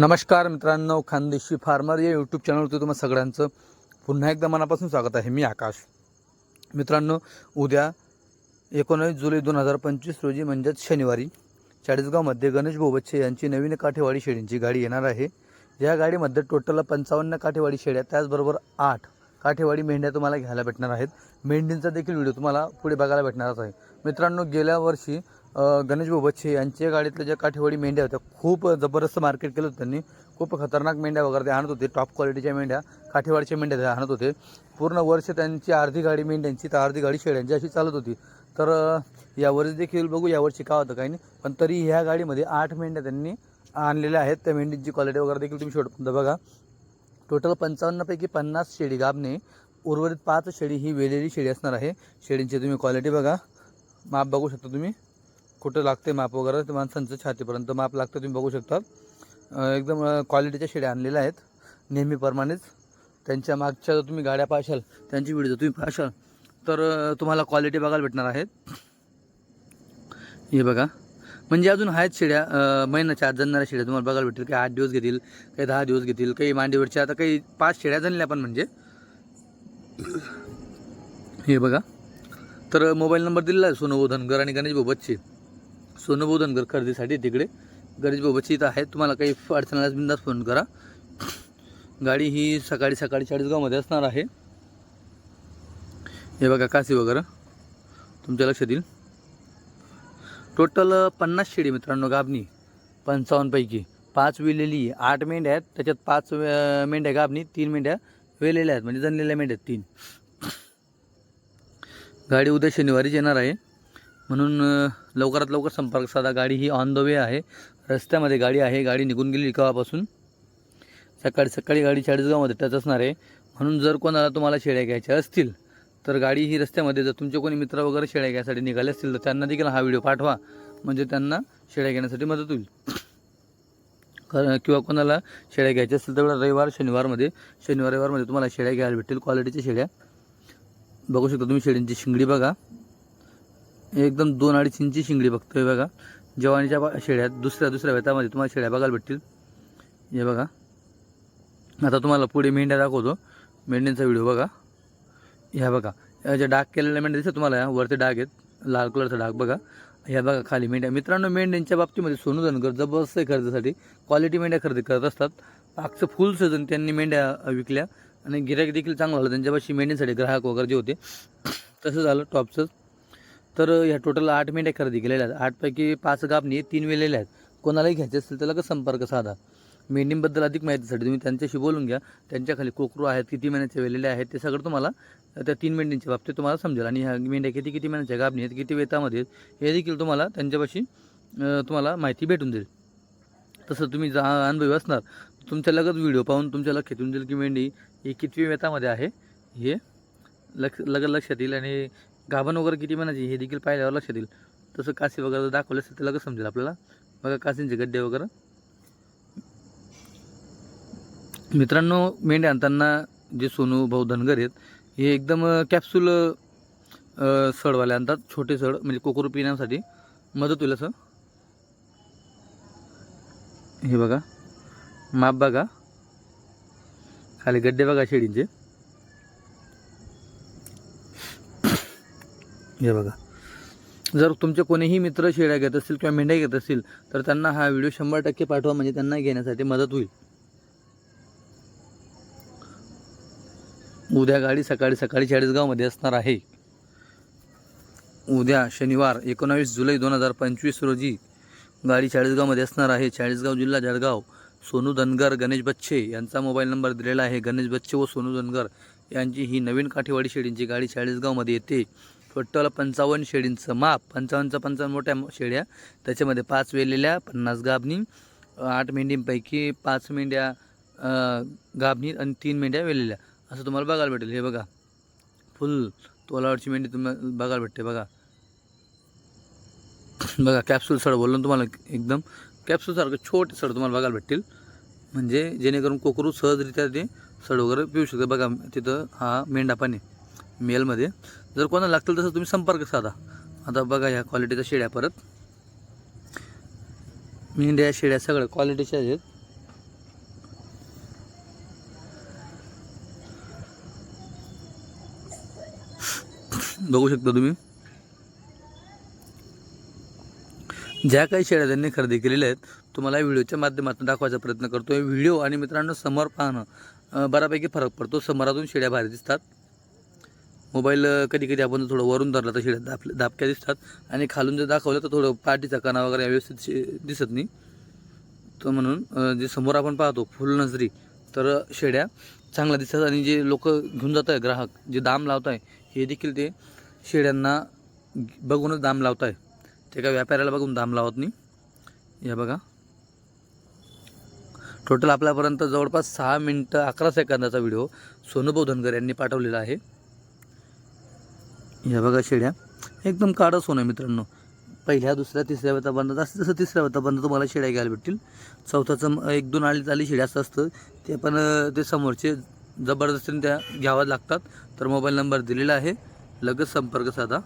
नमस्कार मित्रांनो खानदेशी फार्मर या यूट्यूब चॅनलवरती तुम्हाला सगळ्यांचं पुन्हा एकदा मनापासून स्वागत आहे. मी आकाश. मित्रांनो उद्या एकोणावीस जुलै दोन हजार पंचवीस रोजी म्हणजेच शनिवारी चाळीसगावमध्ये गणेश बोबच्छे यांची नवीन काठेवाडी शेळींची गाडी येणार आहे. या गाडीमध्ये टोटल पंचावन्न काठेवाडी शेळ्या त्याचबरोबर आठ काठेवाडी मेंढ्या तुम्हाला घ्यायला भेटणार आहेत. मेंढींचा देखील व्हिडिओ तुम्हाला पुढे बघायला भेटणारच आहे. मित्रांनो गेल्या वर्षी गणेश बोबच्छे यांच्या गाडीतल्या ज्या काठेवाडी मेंढ्या होत्या खूप जबरदस्त मार्केट केलं होतं त्यांनी. खूप खतरनाक मेंढ्या वगैरे ते आणत होते टॉप क्वालिटीच्या मेंढ्या काठेवाडीच्या मेंढ्या ते आणत होते. पूर्ण वर्ष त्यांची अर्धी गाडी मेंढ्यांची तर अर्धी गाडी शेळ्यांची अशी चालत होती. तर यावर्षी देखील बघू यावर्षी काय होतं काही नाही. पण तरी ह्या गाडीमध्ये आठ मेंढ्या त्यांनी आणलेल्या आहेत. त्या मेंढीची क्वालिटी वगैरे देखील तुम्ही शेवटपर्यंत बघा. टोटल पंचावन्नपैकी पन्नास शेळी गाबने उर्वरित पाच शेळी ही वेलेली शेळी असणार आहे. शेळींची तुम्ही क्वालिटी बघा. माप बघू शकता तुम्ही. कुठं लागते माप वगैरे ते माणसांचं छातीपर्यंत माप लागतं तुम्ही बघू शकता. एकदम क्वालिटीच्या शेड्या आणलेल्या आहेत. नेहमीप्रमाणेच. त्यांच्या मागच्या जर तुम्ही गाड्या पाशाल त्यांची व्हिडिओ जर तुम्ही पाशाल तर तुम्हाला क्वालिटी बघायला भेटणार आहेत. हे बघा. म्हणजे अजून आहेत शिड्या महिन्याच्या आत जाणाऱ्या शेळ्या तुम्हाला बघायला भेटतील. काही आठ दिवस घेतील काही दहा दिवस घेतील काही मांडीवरच्या आता काही पाच शेड्या जणल्या पण म्हणजे. हे बघा. तर मोबाईल नंबर दिलेला आहे सोनू धनगर आणि गणेश बच्चे. सोनू धनगर खरेदीसाठी तिकडे. गणेश बच्चे इथं आहेत तुम्हाला काही अडचण आल्यास बिंदास फोन करा. गाडी ही सकाळी सकाळी चाळीसगावमध्ये असणार आहे. हे बघा काशी वगैरे. तुमच्या लक्षात येईल. टोटल पन्नास शेडी मित्रांनो गाबणी पंचावन्नपैकी पाच विलेली आठ मेंढ्या आहेत. त्याच्यात पाच मेंढ्या गाबणी तीन मेंढ्या वेलेल्या आहेत. म्हणजे जनलेल्या मेंढ्या आहेत तीन. गाडी उद्या शनिवारीच येणार आहे. म्हणून लवकरात लवकर संपर्क साधा. गाडी ही ऑन द वे आहे. रस्त्यामध्ये गाडी आहे. गाडी निघून गेली लिकावापासून सकाळी सकाळी गाडी चाळीसगावमध्ये टच असणार आहे. म्हणून जर कोणाला तुम्हाला शेळ्या घ्यायच्या असतील तर गाडी ही रस्त्यामध्ये जर तुमचे कोणी मित्र वगैरे शेळ्या घ्यायसाठी निघाले असतील तर त्यांना देखील हा व्हिडिओ पाठवा. म्हणजे त्यांना शेळ्या घेण्यासाठी मदत होईल. कारण किंवा कोणाला शेळ्या घ्यायच्या असतील तर रविवार शनिवारमध्ये शनिवार रविवारमध्ये तुम्हाला शेळ्या घ्यायला भेटतील. क्वालिटीच्या शेळ्या. बघू शकता तुम्ही शेळ्यांची शिंगडी बघा. एकदम दोन अडीच इंची शिंगडी बघतोय बघा. जवानीच्या बा- दुसऱ्या दुसऱ्या वेतामध्ये तुम्हाला शेळ्या बघायला भेटतील. हे बघा. आता तुम्हाला पुढे मेंढ्या दाखवतो. मेंढ्यांचा व्हिडिओ बघा. ह्या बघा. या ज्या डाग केलेल्या मेंढ्या दिसतात तुम्हाला या वरती डाग आहेत. लाल कलरचा डाग बघा. ह्या बघा खाली मेंढ्या. मित्रांनो मेंढ्यांच्या बाबतीमध्ये सोनू धनगर जबरदस्त आहे खरेदीसाठी. क्वालिटी मेंढ्या खरेदी करत असतात. मागचं फुल सीझन त्यांनी मेंढ्या विकल्या. आणि गिराईक देखील चांगलं झालं. त्यांच्यापाशी मेंढ्यांसाठी ग्राहक वगैरे जे होते. तसं झालं. टॉपचं तर ह्या टोटल आठ मेंढ्या खरेदी केलेल्या आहेत. आठपैकी पाच गाबणी तीन वेलेल्या आहेत. कोणालाही घ्यायचे असतील त्याला संपर्क साधा? मेंढींबद्दल अधिक माहितीसाठी तुम्ही त्यांच्याशी बोलून घ्या. त्यांच्याखाली कोकरू आहेत किती महिन्याचे वेलेले आहेत ते सगळं तुम्हाला त्या तीन मेंढींच्या बाबतीत तुम्हाला समजेल. आणि ह्या मेंढ्या किती किती महिन्याच्या गाबणी आहेत किती वेतामध्ये आहेत हे देखील तुम्हाला त्यांच्यापाशी तुम्हाला माहिती भेटून जाईल. तसं तुम्ही जा अनुभवी असणार तुमच्या लगत व्हिडिओ पाहून तुमच्या लक्षात येऊन जाईल की मेंढी ही कितवी वेतामध्ये आहे हे लक्ष लगत लक्षात येईल. आणि गाभण वगैरे किती म्हणायची हे देखील पाहिल्यावर लक्षात येईल. तसं कासी वगैरे जर दाखवलं असेल तर लगेच समजेल आपल्याला. बघा काशींचे गड्डे वगैरे. मित्रांनो मेंढ्या आणताना जे सोनू भाऊ धनगर आहेत हे एकदम कॅप्सूल सडवाले आणतात. छोटे सड म्हणजे कोकरू पिण्यासाठी. मदत होईल असं. हे बघा. माप बघा. खाली गड्डे बघा शेळींचे हे बघा. जर तुमचे कोणीही मित्र शेळ्या घेत असतील किंवा मेंढ्या घेत असतील तर त्यांना हा व्हिडिओ शंभर टक्के पाठवा म्हणजे त्यांना घेण्यासाठी मदत होईल. उद्या गाडी सकाळी सकाळी चाळीसगावमध्ये असणार आहे. उद्या शनिवार एकोणावीस जुलै दोन हजार पंचवीस रोजी गाडी चाळीसगावमध्ये असणार आहे. चाळीसगाव जिल्हा जळगाव सोनू धनगर गणेश बच्चे यांचा मोबाईल नंबर दिलेला आहे. गणेश बच्चे व सोनू धनगर यांची ही नवीन काठेवाडी शेळींची गाडी चाळीसगावमध्ये येते. टोटल पंचावन्न शेळींचं माप पंचावन्नचा पंचावन्न मोठ्या शेळ्या त्याच्यामध्ये पाच वेलेल्या पन्नास गाभणी आठ मेंढींपैकी पाच मेंढ्या गाभणी आणि तीन मेंढ्या वेलेल्या. असं तुम्हाला बघायला भेटेल. हे बघा. फुल तोलावरची मेंढी तुम्हाला बघायला भेटते बघा. बघा कॅप्सूल सड बोललो ना तुम्हाला एकदम. कॅप्सूलसारखं छोटे सड तुम्हाला बघायला भेटतील. म्हणजे जेणेकरून कोकरू सहजरित्या ते सड वगैरे पिऊ शकते बघा तिथं हा मेंढा पण आहे. मेलमध्ये. जर कोणाला लागतील तसं तुम्ही संपर्क साधा. आता बघा ह्या क्वालिटीच्या शेळ्या परत. मेंढ्या शेळ्या सगळ्या क्वालिटीच्या आहेत. बघू शकता तुम्ही. ज्या काही शेळ्या त्यांनी खरेदी केलेल्या आहेत तुम्हाला व्हिडिओच्या माध्यमातून दाखवायचा प्रयत्न करतो व्हिडिओ आणि मित्रांनो समोर पाहणं बऱ्यापैकी फरक पडतो. समोरातून शेळ्या भारी दिसतात. मोबाईल कधी कधी आपण थोडं वरून धरला तर शिड्या दाप दाबक्या दिसतात. आणि खालून जर दाखवलं तर थोडं पाठीचा कणा वगैरे व्यवस्थित दिसत नाही. तर म्हणून जे समोर आपण पाहतो फुल नजरी तर शेड्या चांगल्या दिसतात. आणि जे लोक घेऊन जात आहे ग्राहक जे दाम लावत आहे हे देखील ते शेड्यांना बघूनच दाम लावत आहे ते काय व्यापाऱ्याला बघून दाम लावत नाही. या बघा. टोटल आपल्यापर्यंत जवळपास सहा मिनटं अकरा सेकंदाचा व्हिडिओ सोनुभाऊ धनगर यांनी पाठवलेला आहे. ह्या बघा शेळ्या एकदम काळं सोनं मित्रांनो. पहिल्या दुसऱ्या तिसऱ्या वेतापर्यंत असं जसं तिसऱ्या वेतापर्यंत तुम्हाला शेळ्या घ्यायला भेटतील. चौथ्याचं एक दोन आली आली शेळ्या असं असतं. ते पण ते समोरचे जबरदस्तीने त्या घ्याव्या लागतात. तर मोबाईल नंबर दिलेला आहे. लगेच संपर्क साधा.